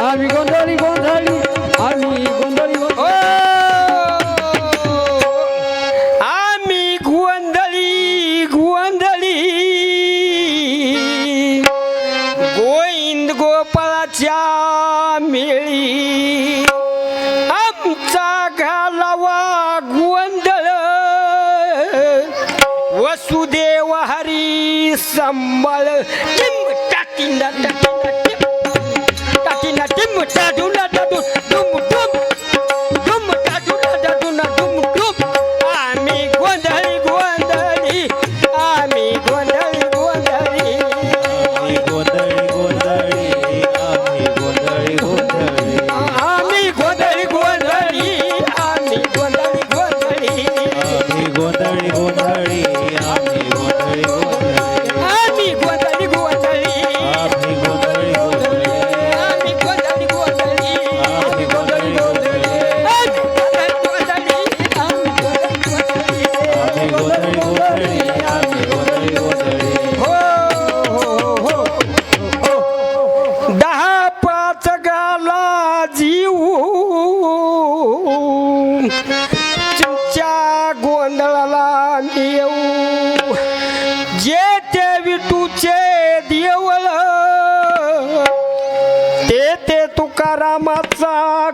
आम्ही गोंधळी गोंधळी गोविंद गोपाळाच्या मेळी. आमचा घालावा गोंधळ. वसुदेव हरी संबळ टिंग टाटिंग விட்டாட்டு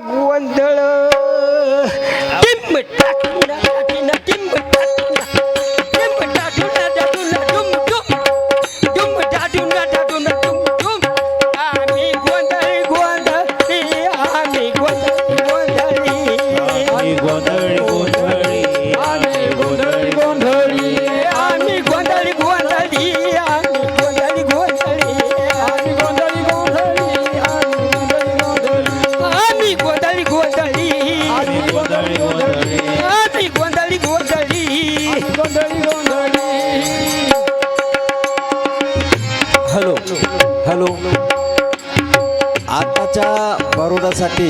गोंधळ हॅलो. हॅलो. आताच्या बरोडासाठी